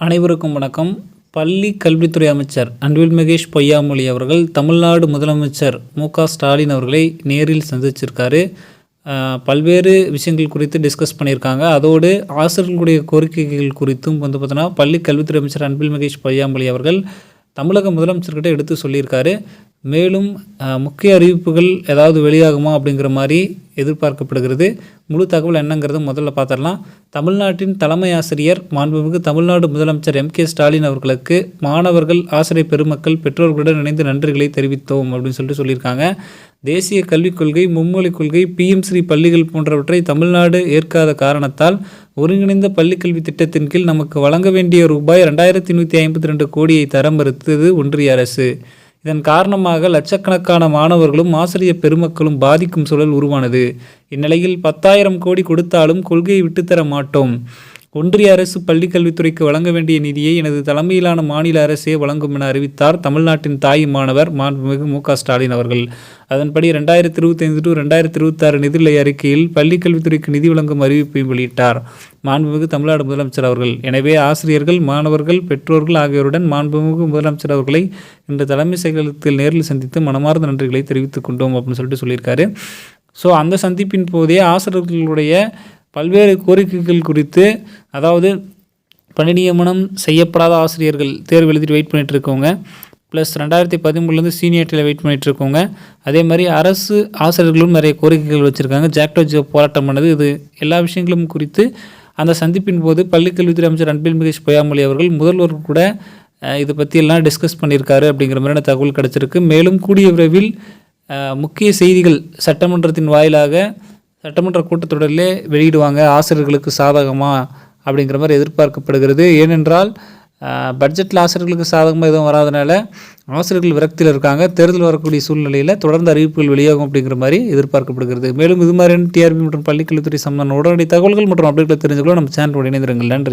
அனைவருக்கும் வணக்கம். பள்ளி கல்வித்துறை அமைச்சர் அன்பில் மகேஷ் பொய்யாமொழி அவர்கள் தமிழ்நாடு முதலமைச்சர் மு க ஸ்டாலின் அவர்களை நேரில் சந்திச்சிருக்காரு. பல்வேறு விஷயங்கள் குறித்து டிஸ்கஸ் பண்ணியிருக்காங்க. அதோடு ஆசிரியர்களுடைய கோரிக்கைகள் குறித்தும் வந்து பார்த்தோன்னா பள்ளி கல்வித்துறை அமைச்சர் அன்பில் மகேஷ் பொய்யாமொழி அவர்கள் தமிழக முதலமைச்சர்கிட்ட எடுத்து சொல்லியிருக்காரு. மேலும் முக்கிய அறிவிப்புகள் ஏதாவது வெளியாகுமா அப்படிங்கிற மாதிரி எதிர்பார்க்கப்படுகிறது. முழு தகவல் என்னங்கிறது முதல்ல பார்த்துடலாம். தமிழ்நாட்டின் தலைமை ஆசிரியர் மாண்புமிகு தமிழ்நாடு முதலமைச்சர் எம். கே. ஸ்டாலின் அவர்களுக்கு மாணவர்கள் ஆசிரியர் பெருமக்கள் பெற்றோர்களுடன் இணைந்து நன்றிகளை தெரிவித்தோம் அப்படின்னு சொல்லிட்டு சொல்லியிருக்காங்க. தேசிய கல்விக் கொள்கை மும்மொழிக் கொள்கை பிஎம் ஸ்ரீ பள்ளிகள் போன்றவற்றை தமிழ்நாடு ஏற்காத காரணத்தால் ஒருங்கிணைந்த பள்ளிக்கல்வி திட்டத்தின் கீழ் நமக்கு வழங்க வேண்டிய ரூபாய் ரெண்டாயிரத்தி நூற்றி ஐம்பத்தி ரெண்டு கோடியை தர மறுத்தது ஒன்றிய அரசு. இதன் காரணமாக லட்சக்கணக்கான மாணவர்களும் ஆசிரியர் பெருமக்களும் பாதிக்கும் சூழல் உருவானது. இந்நிலையில் பத்தாயிரம் கோடி கொடுத்தாலும் கொள்கையை விட்டுத்தர மாட்டோம். ஒன்றிய அரசு பள்ளிக்கல்வித்துறைக்கு வழங்க வேண்டிய நிதியை எனது தலைமையிலான மாநில அரசே வழங்கும் என அறிவித்தார் தமிழ்நாட்டின் தாய் மாணவர் மாண்புமிகு மு க ஸ்டாலின் அவர்கள். அதன்படி ரெண்டாயிரத்தி இருபத்தைந்து டு ரெண்டாயிரத்தி இருபத்தாறு நிதிநிலை அறிக்கையில் பள்ளிக்கல்வித்துறைக்கு நிதி வழங்கும் அறிவிப்பையும் வெளியிட்டார் மாண்புமிகு தமிழ்நாடு முதலமைச்சர் அவர்கள். எனவே ஆசிரியர்கள் மாணவர்கள் பெற்றோர்கள் ஆகியோருடன் மாண்புமிகு முதலமைச்சர் அவர்களை இன்று தலைமை செயலகத்தில் நேரில் சந்தித்து மனமார்ந்த நன்றிகளை தெரிவித்துக் கொண்டோம் அப்படின்னு சொல்லிட்டு சொல்லியிருக்காரு. ஸோ அந்த சந்திப்பின் போதே ஆசிரியர்களுடைய பல்வேறு கோரிக்கைகள் குறித்து அதாவது பணி நியமனம் செய்யப்படாத ஆசிரியர்கள் தேர்வு எழுதிட்டு வெயிட் பண்ணிகிட்டு இருக்கவங்க ப்ளஸ் ரெண்டாயிரத்தி பதிமூணுலேருந்து சீனியர்ட்டியில் வெயிட் பண்ணிகிட்டு இருக்கோங்க அதே மாதிரி அரசு ஆசிரியர்களும் நிறைய கோரிக்கைகள் வச்சுருக்காங்க. ஜாக்டோ ஜோ போராட்டம் பண்ணது. இது எல்லா விஷயங்களும் குறித்து அந்த சந்திப்பின் போது பள்ளிக்கல்வித்துறை அமைச்சர் அன்பில் மகேஷ் பொய்யாமொழி அவர்கள் முதல்வர் கூட இதை பற்றியெல்லாம் டிஸ்கஸ் பண்ணியிருக்காரு அப்படிங்கிற மாதிரியான தகவல் கிடச்சிருக்கு. மேலும் கூடிய விரைவில் முக்கிய செய்திகள் சட்டமன்றத்தின் வாயிலாக சட்டமன்ற கூட்டத்தொடரிலே வெளியிடுவாங்க ஆசிரியர்களுக்கு சாதகமாக அப்படிங்கிற மாதிரி எதிர்பார்க்கப்படுகிறது. ஏனென்றால் பட்ஜெட்டில் ஆசிரியர்களுக்கு சாதகமாக எதுவும் வராதனால ஆசிரியர்கள் விரக்தியில் இருக்காங்க. தேர்தல் வரக்கூடிய சூழ்நிலையில் தொடர்ந்து அறிவிப்புகள் வெளியாகும் அப்படிங்கிற மாதிரி எதிர்பார்க்கப்படுகிறது. மேலும் இது மாதிரியான டிஆர்பி மற்றும் பள்ளிக்கல்வித்துறை சம்பந்தமான உடனடி தகவல்கள் மற்றும் அப்டேட்களை தெரிஞ்சுக்கலாம் நம்ம சேனல் இணைந்திருங்கள். நன்றி.